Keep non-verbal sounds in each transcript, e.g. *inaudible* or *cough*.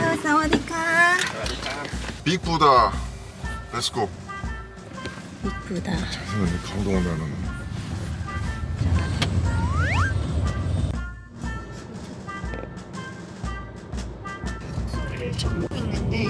아, 사와디카. 빅부다 렛츠고 이쁘다. 선생님 감동을 나는 있는데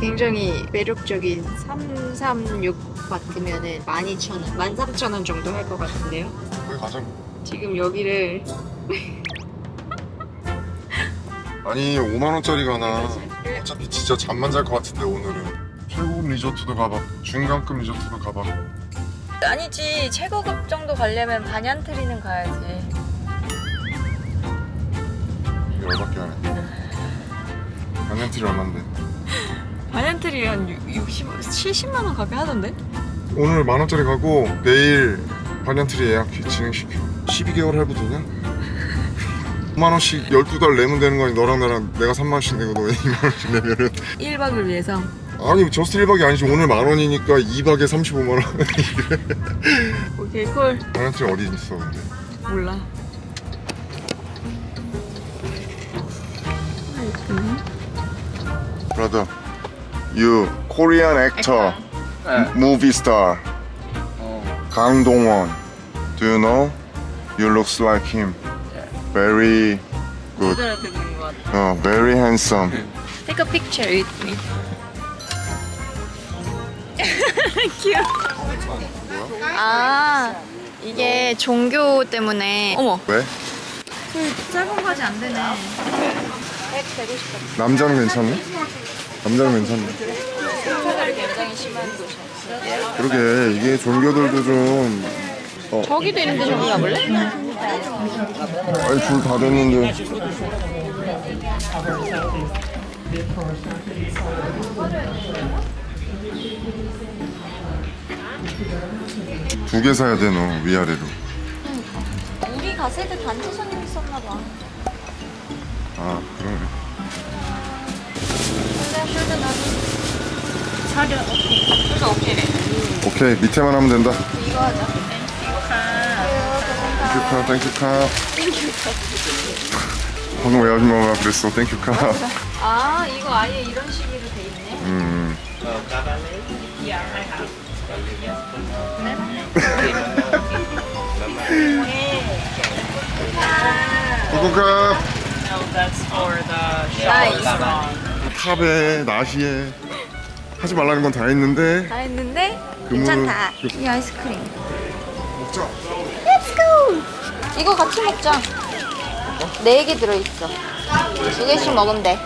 굉장히 매력적인 336 같으면은 12,000원, 13,000원 정도 할 것 같은데요. 거기 가자 지금 여기를 아니 5만원짜리가 하나. 어차피 진짜 잠만 잘 것 같은데 오늘은. 최고급 리조트도 가봐 중간급 리조트도 가봐 아니지 최고급 정도 가려면 반얀트리는 가야지. 이게 얼마밖에 안해? 반년틀이 얼만데? 반얀트리 한 60, 70만 원 가게 하던데? 오늘 만원짜리 가고 내일 반년틀이 예약 진행시켜. 12개월 할부되냐? 5만원씩 12달 내면 되는 거 아니 너랑 나랑 내가 3만원씩 내고 너 2만원씩 내면은. 1박을 위해서? 아니 저스트 1박이 아니지. 오늘 만원이니까 2박에 35만원. *laughs* 오케이 콜. 반년틀이 어디 있어 근데? 몰라. Brother, you Korean actor, movie star, 강동원. Do you know? You looks like him. Very good. 여자한테 듣는 것 같아 Uh, very handsome. Take a picture with me *laughs* 귀여워 아 이게 종교 때문에 어머 왜? 그 짧은 바지 안 되네 남자는 괜찮네? 남자는 괜찮네. 그러게 이게 종교들도 좀 어, 저기도 있는데 저기 가볼래? 아니 줄 다 됐는데. 두 개 사야 돼너 위아래로. 우리 갔을 때 단체 손님 있었나 봐. 아 그러네. 근데 나는 오케이래 오케이 밑에만 하면 된다. 이거 하자 땡큐카 땡큐카. 방금 왜 아줌마가 그랬어? 땡큐카. 아 이거 아예 이런 식으로 돼 있네. 음. 땡큐카 No, that's for the 나이스 탑에 나시에 하지 말라는 건 다 했는데 다 했는데 그물- 괜찮다. 그- 이 아이스크림 이거 같이 먹자. 네 개 들어있어. 두 개씩 먹으면 돼.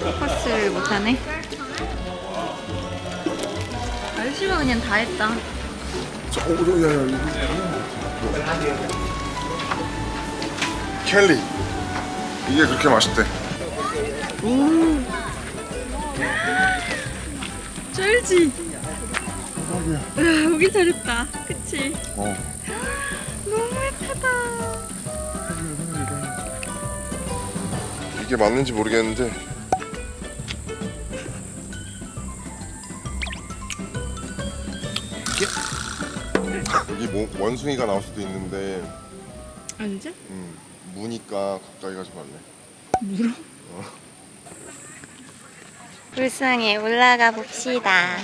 포커스를 못하네. 아저씨가 그냥 다 했다. 자, 어, 이거. 켈리. 이게 그렇게 맛있대. 쩔지? 오기 잘했다 어. 너무 예쁘다 이게 맞는지 모르겠는데. 이게? 여기 뭐, 원숭이가 나올 수도 있는데, 언제? 음, 무니까 가까이 가지 말래. 불쌍해 올라가 봅시다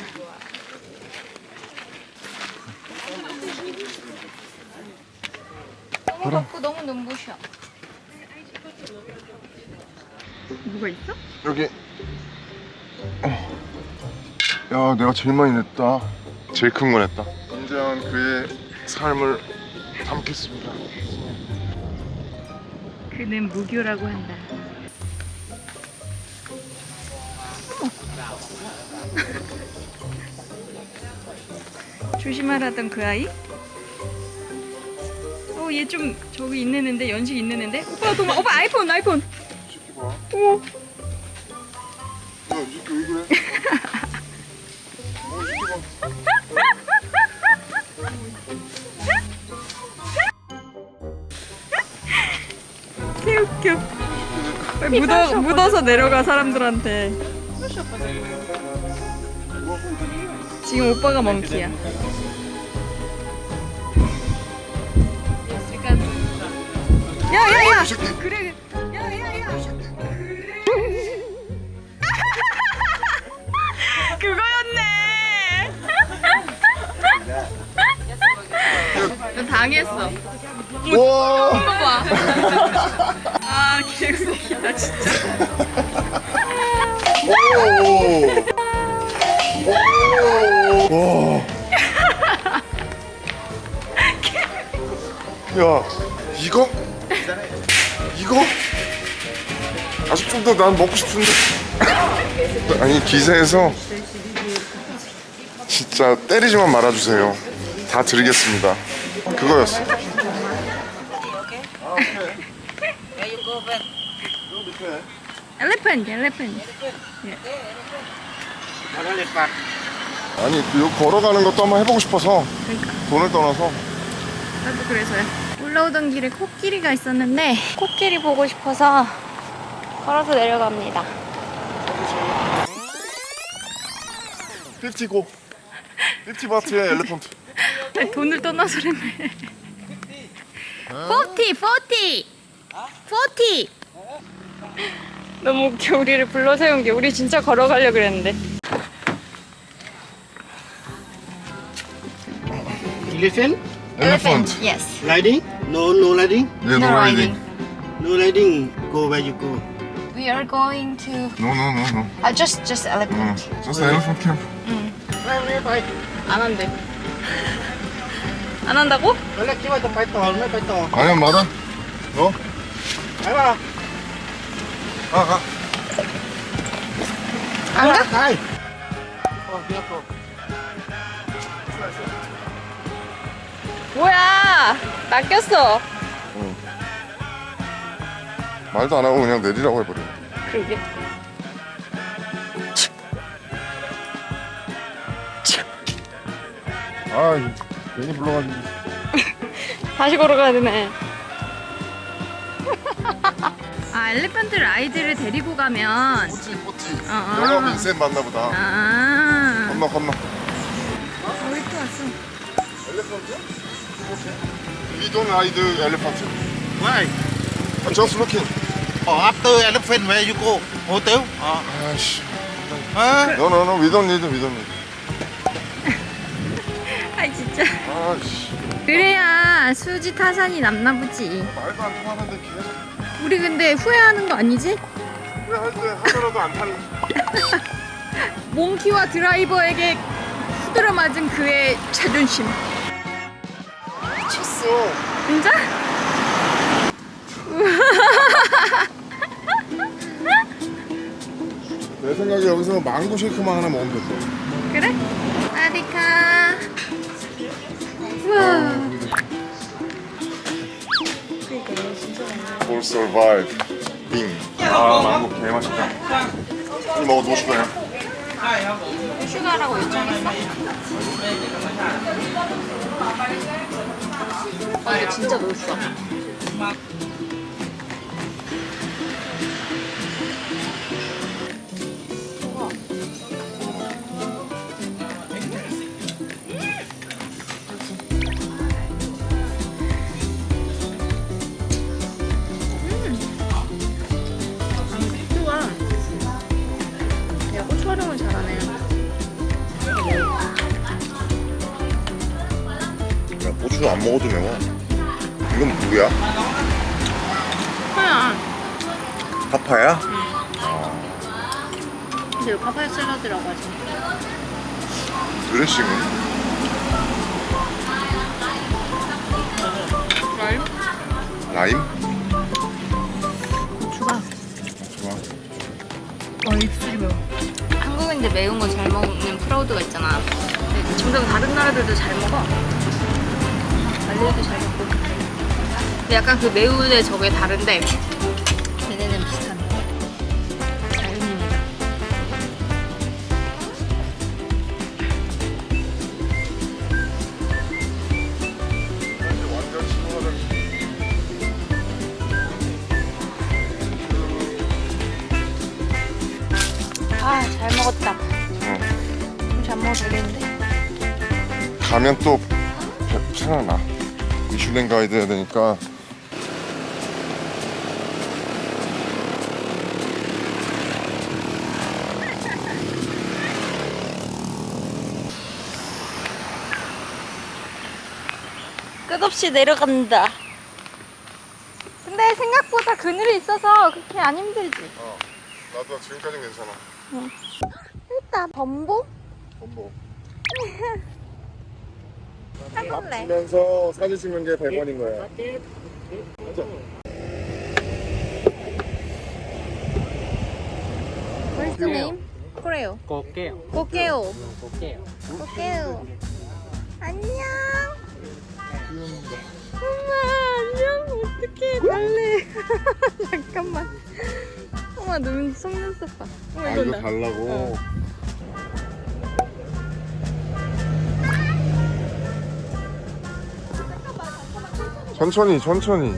너무 덥고 너무 눈부셔 뭐가 있어? 여기. 어. 야, 내가 제일 많이 냈다. 제일 큰 거 냈다. 인자한 그의 삶을 담겠습니다. 그는 무교라고 한다 *laughs* 조심하라던 그 아이? 어, 얘 좀 저기 있는 애인데 연식 있는 애인데? 오빠 도망, 오빠 아이폰, 아이폰. 새끼 봐. 오, 야, 이 새끼 왜 그래? 어, 이 새끼 봐. 개웃겨. 묻어, 묻어서 내려가 사람들한테. 지금 오빠가 멍키야. 야야야. 그래 야야야. 그래 *laughs* 그거였네. 나 당했어. 우와. 아 개웃기다 진짜. 오. 오. 와. *laughs* 야, 이거? 이거? 아직 좀 더 난 먹고 싶은데. 아니 기세에서 진짜 때리지만 말아주세요. 다 드리겠습니다. 그거였어. 아니 이거 걸어가는 것도 한번 해보고 싶어서 그러니까. 돈을 떠나서 나도 그래서요. 올라오던 길에 코끼리가 있었는데 코끼리 보고 싶어서 걸어서 내려갑니다. 50고 50바트의 엘레펀트 아니, 돈을 떠나서랬네. 40, 40, 40. 너무 웃겨 우리를 불러 세운 게 우리 진짜 걸어가려 그랬는데. Elephant? 엘레펀트 Yes. Riding? No, no riding? 예, 노 라이딩 No riding. Go where you go. We are going to. 노노노노 Uh, just, just 응 elephant. 저스 엘레펀트 캠프 안 한대. 안 한다고? Có lẽ chứ mà phải tò, mới phải tò. 아니야 말아 너? Phải không? 아가 안 가? Đây. 뭐야? 낚였어. 말도 안 하고 그냥 내리라고 해버려 그러게. 아 괜히 불러가지고 *laughs* 다시 걸어가야 되네. *laughs* 아, 엘리펀트 라이드를 데리고 가면 뽀찌 뽀찌 어, 어. 여러 빈센 맞나 보다 아, 건너 건너 We don't ride elephant Why? Just looking Oh, after elephant, where you go? Hotel? Oh. 아씨 Huh? No no no we don't need we don't need 아, 진짜. 아 씨 그래야 수지 타산이 남나 보지. 말도 안 통하는데 계속 우리 근데 후회하는 거 아니지? 그래 할때 하더라도 안 타는 몽키와 드라이버에게 후드려 맞은 그의 자존심. 미쳤어 진짜? 내 생각에 여기서 망고 쉐이크만 하나 먹으면 됐어 그래? 아디카. 우와. For survive 빙. 아 망고 개 맛있다 이 먹어 놓고 싶어요 슈가라고 요청했어? 아 이거 진짜 넣었어. 야 고추 안 먹어도 매워 이건 뭐야? 그냥 파파야? 근데 이거 파파야 샐러드라고 하지. 드레싱은? 라임? 라임? 고추가 좋아 어 입술이 매워. 한국인들 매운 거 잘 먹는 프라우드가 있잖아. 근데 점점 다른 나라들도 잘 먹어. 말레이도 잘 먹고. 근데 약간 그 매운의 저게 다른데 얘네는 비슷한. 자연입니다. 아 잘 먹었다. 응. 좀 잘 먹어도 되겠는데. 가면 또 배- 생각나 미슐랭 가이드 해야 되니까 끝없이 내려간다. 근데 생각보다 그늘이 있어서 그렇게 안 힘들지. 어 나도 지금까지는 괜찮아 일단 범보? 엄보 *laughs* 해볼래. 보면서 사진 찍는 게 100원인 거야 맞아 What's the name? 코레오. Kokeo. 꼬케오. Kokeo. 꼬케오. 안녕. 엄마 안녕. 어떡해 달래. *laughs* 잠깐만. 엄마 눈 속눈썹 봐. 어머 아 이거 이거 나. 달라고 천천히 천천히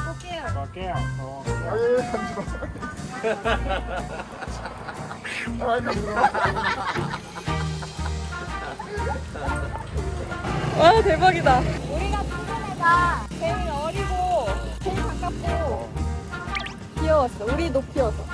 좋게 꼬케오. 아예 간지러 아 간지러 와 대박이다. 우리가 푸는 애가 제일 어리고 공 가깝고 귀여웠어. 우리 높이여서.